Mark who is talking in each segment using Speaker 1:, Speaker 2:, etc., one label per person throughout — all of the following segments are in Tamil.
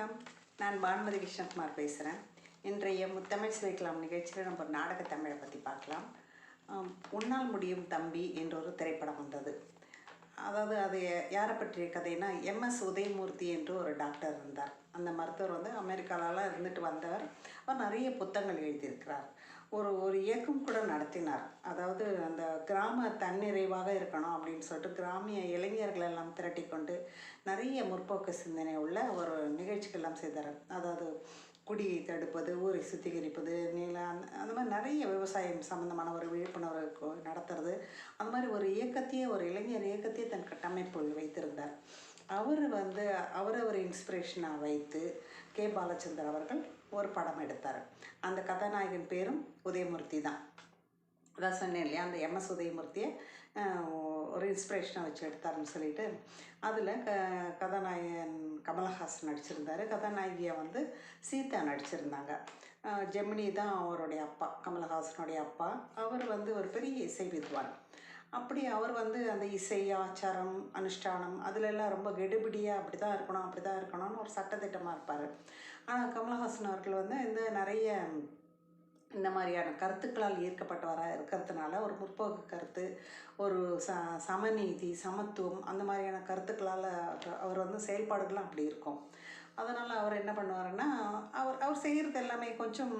Speaker 1: வணக்கம். நான் பானுமதி கிருஷ்ணகுமார் பேசுகிறேன் இன்றைய முத்தமிழ் சிவைக்கலாம் நிகழ்ச்சியில் நம்ம ஒரு நாடக தமிழை பற்றி பார்க்கலாம். உன்னால் முடியும் தம்பி என்ற ஒரு திரைப்படம் வந்தது. அதாவது அது யாரை பற்றிய கதைனா எம்எஸ் உதயமூர்த்தி என்று ஒரு டாக்டர் இருந்தார். அந்த மருத்துவர் வந்து அமெரிக்காலலாம் இருந்துட்டு வந்தவர். அவர் நிறைய புத்தகங்கள் எழுதியிருக்கிறார். ஒரு ஒரு இயக்கம் கூட நடத்தினார். அதாவது அந்த கிராம தன்னிறைவாக இருக்கணும் அப்படின்னு சொல்லிட்டு கிராமிய இளைஞர்கள் எல்லாம் திரட்டி கொண்டு நிறைய முற்போக்கு சிந்தனை உள்ள ஒரு நிகழ்ச்சிகள்லாம் செய்தார். அதாவது குடியை தடுப்பது ஊரை சுத்திகரிப்பது நில அந்த மாதிரி நிறைய விவசாயம் சம்மந்தமான ஒரு விழிப்புணர்வு கொ- நடத்துறது. அந்த மாதிரி ஒரு இயக்கத்தையே ஒரு இளைஞர் இயக்கத்தையே தன் கட்டமைப்பில் வைத்திருந்தார். அவர் வந்து அவரை ஒரு இன்ஸ்பிரேஷனாக வைத்து கே. பாலச்சந்தர் அவர்கள் ஒரு படம் எடுத்தார். அந்த கதாநாயகன் பேரும் உதயமூர்த்தி தான். அதான் சொன்னேன் இல்லையா அந்த எம்எஸ் உதயமூர்த்தியை ஒரு இன்ஸ்பிரேஷனாக வச்சு எடுத்தாருன்னு சொல்லிட்டு அதில் க கதாநாயகன் கமலஹாசன் நடிச்சிருந்தாரு. கதாநாயகியை வந்து சீதா நடிச்சிருந்தாங்க. ஜெமினி தான் அவருடைய அப்பா கமலஹாசனுடைய அப்பா. அவர் வந்து ஒரு பெரிய இசை வித்வான். அப்படி அவர் வந்து அந்த இசை ஆச்சாரம் அனுஷ்டானம் அதிலெல்லாம் ரொம்ப கெடுபிடியாக அப்படி தான் இருக்கணும் அப்படி தான் இருக்கணும்னு ஒரு சட்டத்திட்டமாக இருப்பார். கமலஹாசன் அவர்கள் வந்து இந்த நிறைய இந்த மாதிரியான கருத்துக்களால் ஈர்க்கப்பட்டவராக இருக்கிறதுனால ஒரு முற்போக்கு கருத்து ஒரு ச சமநீதி சமத்துவம் அந்த மாதிரியான கருத்துக்களால் அவர் வந்து செயல்பாடுகளும் அப்படி இருக்கும். அதனால் அவர் என்ன பண்ணுவாருன்னா அவர் அவர் செய்கிறது எல்லாமே கொஞ்சம்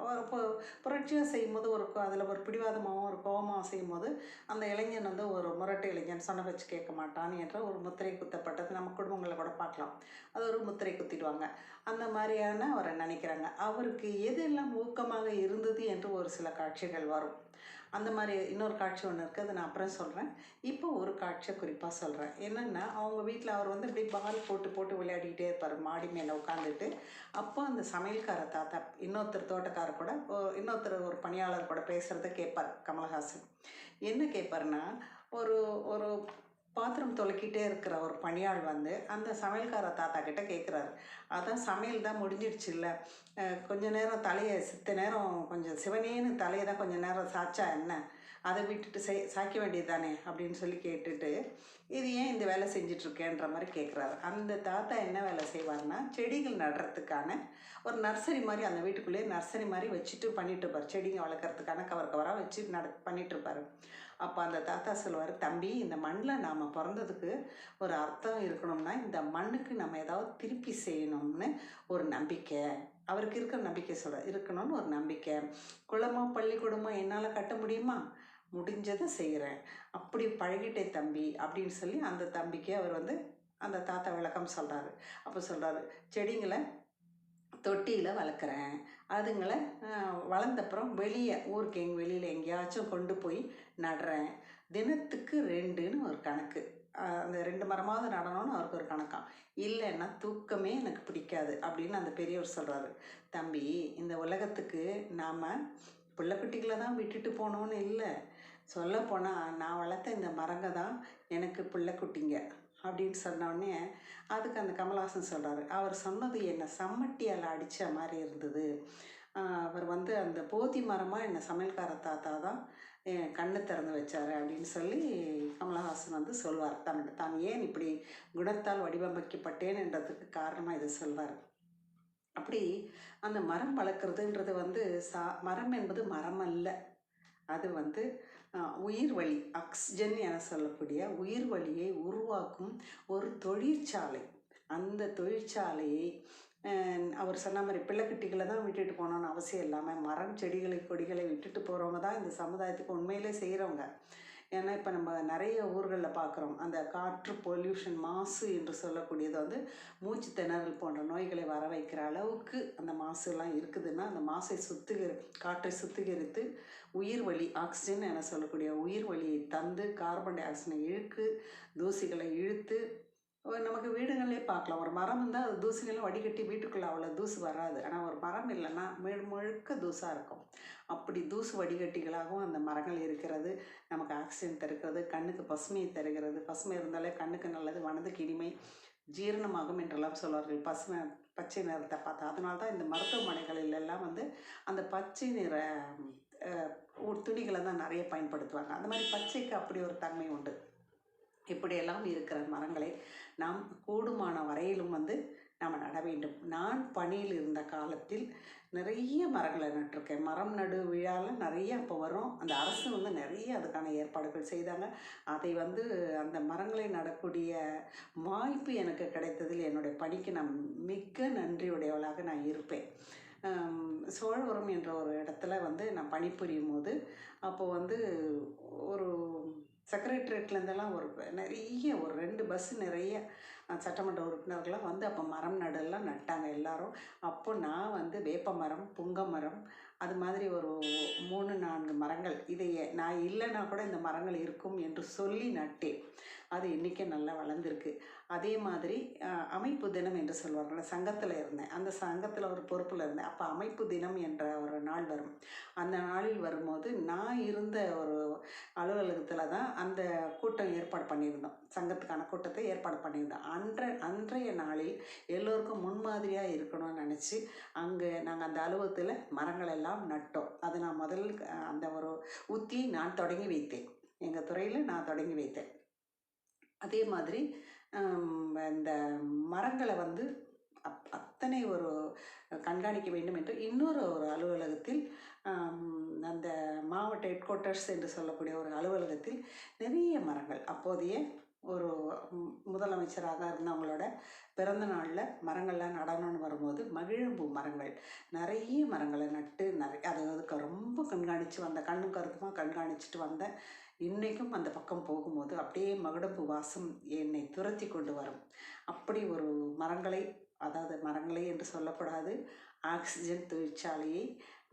Speaker 1: ஒரு பு- புரட்சியாக செய்யும்போது ஒரு அதில் ஒரு பிடிவாதமாகவும் ஒரு கோபமாகவும் செய்யும்போது அந்த இளைஞன் வந்து ஒரு முரட்டு இளைஞன் சொன்ன வச்சு கேட்க மாட்டான் என்ற ஒரு முத்திரை குத்தப்பட்டது நம்ம குடும்பங்களில் கூட பார்க்கலாம். அது ஒரு முத்திரை குத்திடுவாங்க. அந்த மாதிரியான அவரை நினைக்கிறாங்க. அவருக்கு எதெல்லாம் ஊக்கமாக இருந்தது என்று ஒரு சில காட்சிகள் வரும். அந்த மாதிரி இன்னொரு காட்சி ஒன்று இருக்குது அதை நான் அப்புறம் சொல்கிறேன் இப்போ ஒரு காட்சியை குறிப்பாக சொல்கிறேன் என்னென்னா அவங்க வீட்டில் அவர் வந்து இப்படி பால் போட்டு போட்டு விளையாடிக்கிட்டே இருப்பார் மாடி மேலே உட்காந்துட்டு அப்போ அந்த சமையல்கார தாத்தா இன்னொருத்தர் தோட்டக்காரர் கூட இன்னொருத்தர் ஒரு பணியாளர் கூட பேசுகிறத கேட்பார் கமலஹாசன். என்ன கேட்பாருன்னா ஒரு ஒரு பாத்திரம் துலக்கிட்டே இருக்கிற ஒரு பணியாள் வந்து அந்த சமையல்கார தாத்தா கிட்ட கேட்குறாரு அதான் சமையல் தான் முடிஞ்சிடுச்சு இல்லை கொஞ்ச நேரம் தலையை சித்த நேரம் கொஞ்சம் சிவனேன்னு தலையை தான் கொஞ்சம் நேரம் சாச்சா என்ன? அதை விட்டுட்டு செய் சாய்க்க வேண்டியது தானே அப்படின்னு சொல்லி கேட்டுட்டு இது ஏன் இந்த வேலை செஞ்சிட்ருக்கேன்ற மாதிரி கேட்குறாரு அந்த தாத்தா என்ன வேலை செய்வார்னா செடிகள் நடுறதுக்கான ஒரு நர்சரி மாதிரி அந்த வீட்டுக்குள்ளேயே நர்சரி மாதிரி வச்சுட்டு பண்ணிட்டு இருப்பார். செடிங்க வளர்க்குறதுக்கான கவர் கவராக வச்சு நட பண்ணிட்டு இருப்பார் அப்போ அந்த தாத்தா சொல்லுவார் தம்பி இந்த மண்ணில் நாம் பிறந்ததுக்கு ஒரு அர்த்தம் இருக்கணும்னா இந்த மண்ணுக்கு நம்ம ஏதாவது திருப்பி செய்யணும்னு ஒரு நம்பிக்கை. அவருக்கு இருக்கிற நம்பிக்கை சொல்ற இருக்கணும்னு ஒரு நம்பிக்கை. குளமோ பள்ளிக்கூடமோ என்னால் கட்ட முடியுமா? முடிஞ்சதை செய்கிறேன். அப்படி பழகிட்டே தம்பி அப்படின்னு சொல்லி அந்த தம்பிக்கு அவர் வந்து அந்த தாத்தா விளக்கம் சொல்கிறாரு அப்போ சொல்கிறாரு செடிங்களை தொட்டியில் வளர்க்குறேன். அதுங்களை வளர்ந்தப்புறம் வெளியே ஊருக்கு எங்கள் வெளியில் எங்கேயாச்சும் கொண்டு போய் நடுறேன். தினத்துக்கு ரெண்டுன்னு ஒரு கணக்கு. அந்த ரெண்டு மரமாவது நடணும்னு அவருக்கு ஒரு கணக்காம் இல்லைன்னா தூக்கமே எனக்கு பிடிக்காது. அப்படின்னு அந்த பெரியவர் சொல்கிறாரு தம்பி இந்த உலகத்துக்கு நாம் பிள்ளைக்குட்டிகளை தான் விட்டுட்டு போகணும்னு இல்லை. சொல்லப்போனால் நான் வளர்த்த இந்த மரங்க தான் எனக்கு பிள்ளை குட்டிங்க அப்படின்னு சொன்னோடனே அதுக்கு அந்த கமலஹாசன் சொல்கிறாரு அவர் சொன்னது என்னை சம்மட்டியால் அடித்த மாதிரி இருந்தது. அவர் வந்து அந்த போதி மரமாக என்னை சமையல்கார தாத்தா தான் என் கண்ணு திறந்து வச்சார் அப்படின்னு சொல்லி கமலஹாசன் வந்து சொல்வார். தன் தான் ஏன் இப்படி குணத்தால் வடிவமைக்கப்பட்டேன் என்றதுக்கு காரணமாக இதை சொல்வார். அப்படி அந்த மரம் வளர்க்குறதுன்றது வந்து சா மரம் என்பது மரம் அல்ல அது வந்து உயிர் வழி ஆக்சிஜன் என சொல்லக்கூடிய உயிர் வழியை உருவாக்கும் ஒரு தொழிற்சாலை. அந்த தொழிற்சாலையை அவர் சொன்ன மாதிரி பிள்ளைக்குட்டிகளை தான் விட்டுட்டு போகணும்னு அவசியம் இல்லாமல் மரம் செடிகளை கொடிகளை விட்டுட்டு போகிறவங்க தான் இந்த சமுதாயத்துக்கு உண்மையிலே செய்கிறவங்க ஏன்னா இப்போ நம்ம நிறைய ஊர்களில் பார்க்குறோம் அந்த காற்று பொல்யூஷன் மாசு என்று சொல்லக்கூடியது வந்து மூச்சு திணறல் போன்ற நோய்களை வர வைக்கிற அளவுக்கு அந்த மாசுலாம் இருக்குதுன்னா அந்த மாசை சுத்திகரி காற்றை சுத்திகரித்து உயிர் வழி ஆக்சிஜன் என சொல்லக்கூடிய உயிர் வழியை தந்து கார்பன் டை ஆக்சைடை இழுக்கு தூசிகளை இழுத்து நமக்கு வீடுகளிலே பார்க்கலாம். ஒரு மரம் இருந்தால் அது தூசிகளும் வடிகட்டி வீட்டுக்குள்ளே அவ்வளோ தூசு வராது. ஆனால் ஒரு மரம் இல்லைன்னா முழு முழுக்க தூசாக இருக்கும். அப்படி தூசு வடிகட்டிகளாகவும் அந்த மரங்கள் இருக்கிறது. நமக்கு ஆக்சிஜன் தருகிறது கண்ணுக்கு பசுமையை தருகிறது. பசுமை இருந்தாலே கண்ணுக்கு நல்லது மனதுக்கு இனிமை ஜீரணமாகும் என்றெல்லாம் சொல்வார்கள். பசுமை பச்சை நிறத்தை பார்த்தா. அதனால தான் இந்த மருத்துவமனைகளில் எல்லாம் வந்து அந்த பச்சை நிற துணிகளை தான் நிறைய பயன்படுத்துவாங்க. அந்த மாதிரி பச்சைக்கு அப்படி ஒரு தன்மை உண்டு. இப்படியெல்லாம் இருக்கிற மரங்களை நாம் கூடுமான வரையிலும் வந்து நாம் நட வேண்டும். நான் பணியில் இருந்த காலத்தில் நிறைய மரங்களை நட்டிருக்கேன். மரம் நடு விழாவில் நிறைய அப்போ வரும். அந்த அரசு வந்து நிறைய அதுக்கான ஏற்பாடுகள் செய்தாங்க. அதை வந்து அந்த மரங்களை நடக்கூடிய வாய்ப்பு எனக்கு கிடைத்ததில் என்னுடைய பணிக்கு நான் மிக்க நன்றியுடையவளாக நான் இருப்பேன். சோழபுரம் சோழவரம் என்ற ஒரு இடத்துல வந்து நான் பணிபுரியும் போது அப்போது வந்து ஒரு செக்ரட்டரியேட்லேருந்தெல்லாம் ஒரு நிறைய ஒரு ரெண்டு பஸ்ஸு நிறைய சட்டமன்ற உறுப்பினர்கள்லாம் வந்து அப்போ மரம் நடலாம் நட்டாங்க எல்லாரும். அப்போ நான் வந்து வேப்ப மரம் புங்க மரம் அது மாதிரி ஒரு மூணு நான்கு மரங்கள் இதை நான் இல்லைன்னா கூட இந்த மரங்கள் இருக்கும் என்று சொல்லி நட்டேன். அது இன்றைக்கி நல்லா வளர்ந்துருக்கு. அதே மாதிரி அமைப்பு தினம் என்று சொல்வார்கள்ல சங்கத்தில் இருந்தேன். அந்த சங்கத்தில் ஒரு பொறுப்பில் இருந்தேன். அப்போ அமைப்பு தினம் என்ற ஒரு நாள் வரும். அந்த நாளில் வரும்போது நான் இருந்த ஒரு அலுவலகத்தில் தான் அந்த கூட்டம் ஏற்பாடு பண்ணியிருந்தோம். சங்கத்துக்கான கூட்டத்தை ஏற்பாடு பண்ணியிருந்தோம். அன்ற அன்றைய நாளில் எல்லோருக்கும் முன்மாதிரியாக இருக்கணும்னு நினச்சி அங்கே நாங்கள் அந்த அலுவலகத்தில் மரங்கள் எல்லாம் நட்டோம். அதை நான் முதல் அந்த ஒரு உத்தியை நான் தொடங்கி வைத்தேன். எங்கள் துறையில் நான் தொடங்கி வைத்தேன். அதே மாதிரி இந்த மரங்களை வந்து அப் அத்தனை ஒரு கண்காணிக்க வேண்டும் என்று இன்னொரு ஒரு அலுவலகத்தில் அந்த மாவட்ட ஹெட் குவார்ட்டர்ஸ் என்று சொல்லக்கூடிய ஒரு அலுவலகத்தில் நிறைய மரங்கள் அப்போதைய ஒரு முதலமைச்சராக இருந்தவங்களோட பிறந்த நாளில் மரங்கள்லாம் நடணும்னு வரும்போது மகிழம்பூ மரங்கள் நிறைய மரங்களை நட்டு நிறைய அது கண்காணித்து வந்த கண்ணும் கருத்துமாக கண்காணிச்சுட்டு வந்தேன். இன்றைக்கும் அந்த பக்கம் போகும்போது அப்படியே மகுடம்பு வாசம் என்னை துரத்தி கொண்டு வரும். அப்படி ஒரு மரங்களை அதாவது மரங்களை என்று சொல்லப்படாது ஆக்சிஜன் தொழிற்சாலையை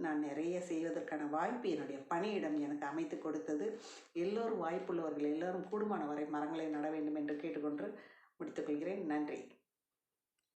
Speaker 1: நான் நிறைய செய்வதற்கான வாய்ப்பு என்னுடைய பணியிடம் எனக்கு அமைத்து கொடுத்தது. எல்லோரும் வாய்ப்புள்ளவர்கள் எல்லோரும் கூடுமான வரை மரங்களை நட வேண்டும் என்று கேட்டுக்கொண்டு முடித்துக்கொள்கிறேன் நன்றி.